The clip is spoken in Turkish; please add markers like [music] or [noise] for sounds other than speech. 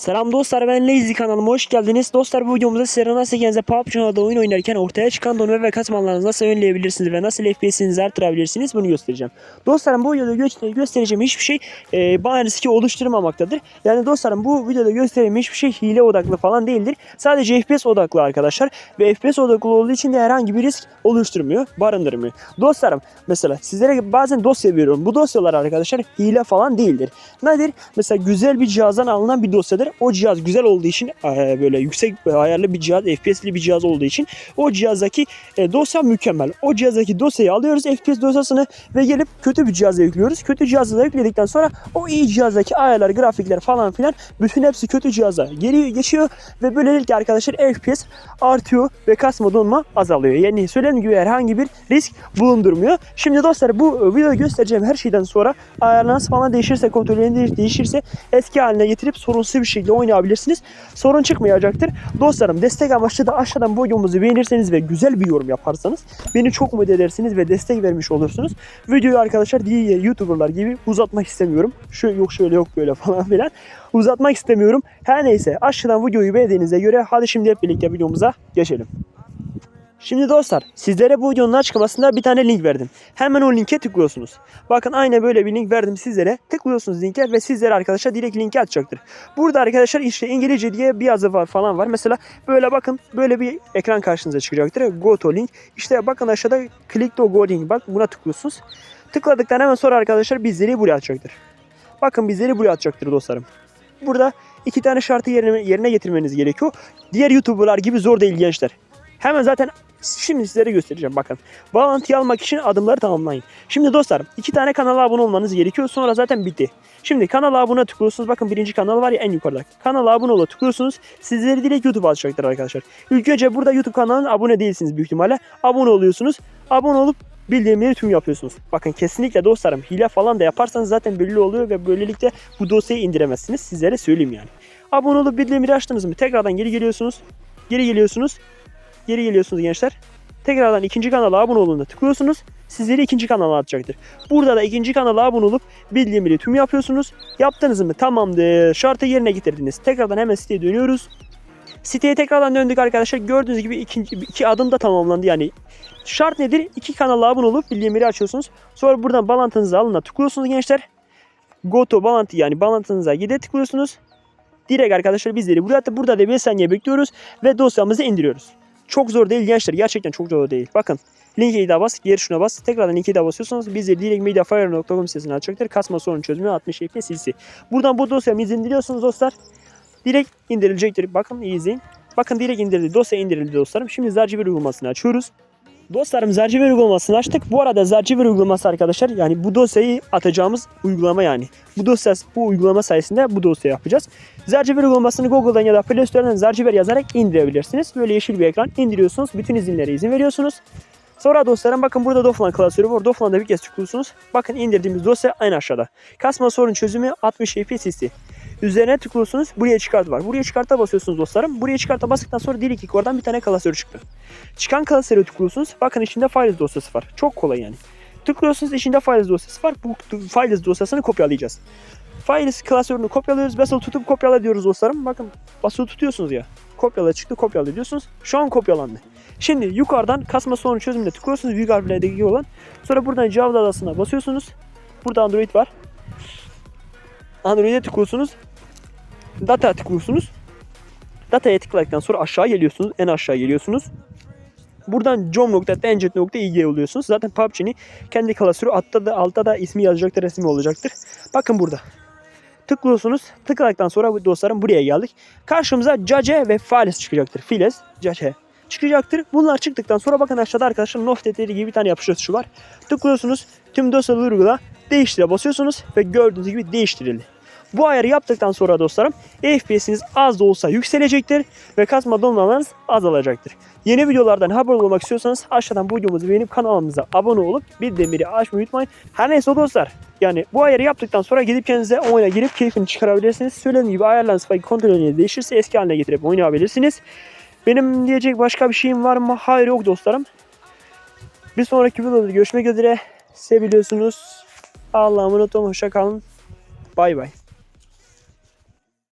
Selam dostlar ben Lazy kanalıma hoş geldiniz. Dostlar bu videomuzda sizlere nasıl kendinize PUBG Mobile'da oyun oynarken ortaya çıkan donma ve katmanlarınızı nasıl önleyebilirsiniz ve nasıl FPS'inizi artırabilirsiniz bunu göstereceğim. Dostlarım bu videoda gö- göstereceğim hiçbir şey e, bana riski oluşturmamaktadır. Yani dostlarım bu videoda göstereceğim hiçbir şey hile odaklı falan değildir. Sadece FPS odaklı arkadaşlar ve FPS odaklı olduğu için de herhangi bir risk oluşturmuyor, barındırmıyor. Dostlarım mesela sizlere bazen dosya veriyorum. Bu dosyalar arkadaşlar hile falan değildir. Nedir? Mesela güzel bir cihazdan alınan bir dosyadır. O cihaz güzel olduğu için e, böyle yüksek ayarlı bir cihaz, FPS'li bir cihaz olduğu için o cihazdaki e, dosya mükemmel. O cihazdaki dosyayı alıyoruz, FPS dosyasını ve gelip kötü bir cihaza yüklüyoruz. Kötü cihaza da yükledikten sonra o iyi cihazdaki ayarlar, grafikler falan filan bütün hepsi kötü cihaza geri geçiyor ve böylelikle arkadaşlar FPS artıyor ve kasma donma azalıyor. Yani söylediğim gibi herhangi bir risk bulundurmuyor. Şimdi dostlar bu videoda göstereceğim her şeyden sonra ayarlarınız falan değişirse, kontrolleriniz değişirse eski haline getirip sorunsuz bir şekilde oynayabilirsiniz. Sorun çıkmayacaktır. Dostlarım destek amaçlı da aşağıdan bu videomuzu beğenirseniz ve güzel bir yorum yaparsanız beni çok mutlu edersiniz ve destek vermiş olursunuz. Videoyu arkadaşlar diğer YouTuber'lar gibi uzatmak istemiyorum. Şu yok şöyle yok böyle [laughs] falan filan. Uzatmak istemiyorum. Her neyse aşağıdan videoyu beğendiğinize göre hadi şimdi hep birlikte videomuza geçelim. Şimdi dostlar sizlere bu videonun açıklamasında bir tane link verdim. Hemen o linke tıklıyorsunuz. Bakın aynı böyle bir link verdim sizlere. Tıklıyorsunuz linke ve sizlere arkadaşlar direkt linki atacaktır. Burada arkadaşlar işte İngilizce diye bir yazı var falan var. Mesela böyle bakın böyle bir ekran karşınıza çıkacaktır. Go to link. İşte bakın aşağıda click to go link. Bak buna tıklıyorsunuz. Tıkladıktan hemen sonra arkadaşlar bizleri buraya atacaktır. Bakın bizleri buraya atacaktır dostlarım. Burada iki tane şartı yerine, yerine getirmeniz gerekiyor. Diğer YouTuber'lar gibi zor değil gençler. Hemen zaten şimdi sizlere göstereceğim bakın. Bağlantıyı almak için adımları tamamlayın. Şimdi dostlarım iki tane kanala abone olmanız gerekiyor. Sonra zaten bitti. Şimdi kanala abone tıklıyorsunuz. Bakın birinci kanal var ya en yukarıda. Kanala abone ol tıklıyorsunuz. Sizleri direkt YouTube açacaktır arkadaşlar. İlk önce burada YouTube kanalına abone değilsiniz büyük ihtimalle. Abone oluyorsunuz. Abone olup bildirimleri tüm yapıyorsunuz. Bakın kesinlikle dostlarım hile falan da yaparsanız zaten belli oluyor ve böylelikle bu dosyayı indiremezsiniz. Sizlere söyleyeyim yani. Abone olup bildirimleri açtınız mı? Tekrardan geri geliyorsunuz. Geri geliyorsunuz. Geri geliyorsunuz gençler. Tekrardan ikinci kanala abone olun tıklıyorsunuz. Sizleri ikinci kanala atacaktır. Burada da ikinci kanala abone olup bildirimleri tüm yapıyorsunuz. Yaptınız mı? Tamamdır. Şartı yerine getirdiniz. Tekrardan hemen siteye dönüyoruz. Siteye tekrardan döndük arkadaşlar. Gördüğünüz gibi ikinci, iki adım da tamamlandı. Yani şart nedir? İki kanala abone olup bildirimleri açıyorsunuz. Sonra buradan bağlantınızı alına tıklıyorsunuz gençler. Go to bağlantı yani bağlantınıza gide tıklıyorsunuz. Direkt arkadaşlar bizleri buraya atıp burada da 5 saniye bekliyoruz ve dosyamızı indiriyoruz. Çok zor değil gençler. Gerçekten çok zor değil. Bakın linke daha bas, geri şuna bas. Tekrardan linke daha basıyorsunuz. Bizleri direkt mediafire.com sitesine açacaktır. Kasma sorun çözümü 60 FPS silsi. Buradan bu dosyamızı indiriyorsunuz dostlar. Direkt indirilecektir. Bakın iyi izleyin. Bakın direkt indirildi. Dosya indirildi dostlarım. Şimdi Zarciver uygulamasını açıyoruz. Dostlarım Zarciver uygulamasını açtık. Bu arada Zarciver uygulaması arkadaşlar yani bu dosyayı atacağımız uygulama yani. Bu dosya bu uygulama sayesinde bu dosyayı yapacağız. Zarciver uygulamasını Google'dan ya da Play Store'dan Zarciver yazarak indirebilirsiniz. Böyle yeşil bir ekran indiriyorsunuz. Bütün izinlere izin veriyorsunuz. Sonra dostlarım bakın burada Doflan klasörü var. Doflan'da bir kez tıklıyorsunuz. Bakın indirdiğimiz dosya aynı aşağıda. Kasma sorun çözümü 60 FPS Üzerine tıklıyorsunuz. Buraya çıkart var. Buraya çıkarta basıyorsunuz dostlarım. Buraya çıkarta bastıktan sonra direkt ilk oradan bir tane klasör çıktı. Çıkan klasöre tıklıyorsunuz. Bakın içinde files dosyası var. Çok kolay yani. Tıklıyorsunuz içinde files dosyası var. Bu files dosyasını kopyalayacağız. Files klasörünü kopyalıyoruz. Basılı tutup kopyala diyoruz dostlarım. Bakın basılı tutuyorsunuz ya. Kopyala çıktı kopyala diyorsunuz. Şu an kopyalandı. Şimdi yukarıdan kasma sorun çözümüne tıklıyorsunuz. Harflerdeki olan. Sonra buradan Java adasına basıyorsunuz. Burada Android var. Android'e tıklıyorsunuz. Data tıklıyorsunuz. Data'ya tıkladıktan sonra aşağı geliyorsunuz. En aşağı geliyorsunuz. Buradan com.tencet.ig oluyorsunuz. Zaten PUBG'nin kendi klasörü altta da, altta da ismi yazacaktır, resmi olacaktır. Bakın burada. Tıklıyorsunuz. Tıkladıktan sonra dostlarım buraya geldik. Karşımıza Cace ve Fales çıkacaktır. Files, Cace çıkacaktır. Bunlar çıktıktan sonra bakın aşağıda arkadaşlar Nof detaylı gibi bir tane yapışır tuşu var. Tıklıyorsunuz. Tüm dosyaları uygula. Değiştire basıyorsunuz ve gördüğünüz gibi değiştirildi. Bu ayarı yaptıktan sonra dostlarım FPS'iniz az da olsa yükselecektir ve kasma donmalarınız azalacaktır. Yeni videolardan haber olmak istiyorsanız aşağıdan bu videomuzu beğenip kanalımıza abone olup bir demiri açmayı unutmayın. Her neyse dostlar yani bu ayarı yaptıktan sonra gidip kendinize oyuna girip keyfini çıkarabilirsiniz. Söylediğim gibi ayarlarınız falan kontrolünüz değişirse eski haline getirip oynayabilirsiniz. Benim diyecek başka bir şeyim var mı? Hayır yok dostlarım. Bir sonraki videoda görüşmek üzere. Seviliyorsunuz. Allah'a emanet olun. Hoşça kalın. Bay bay.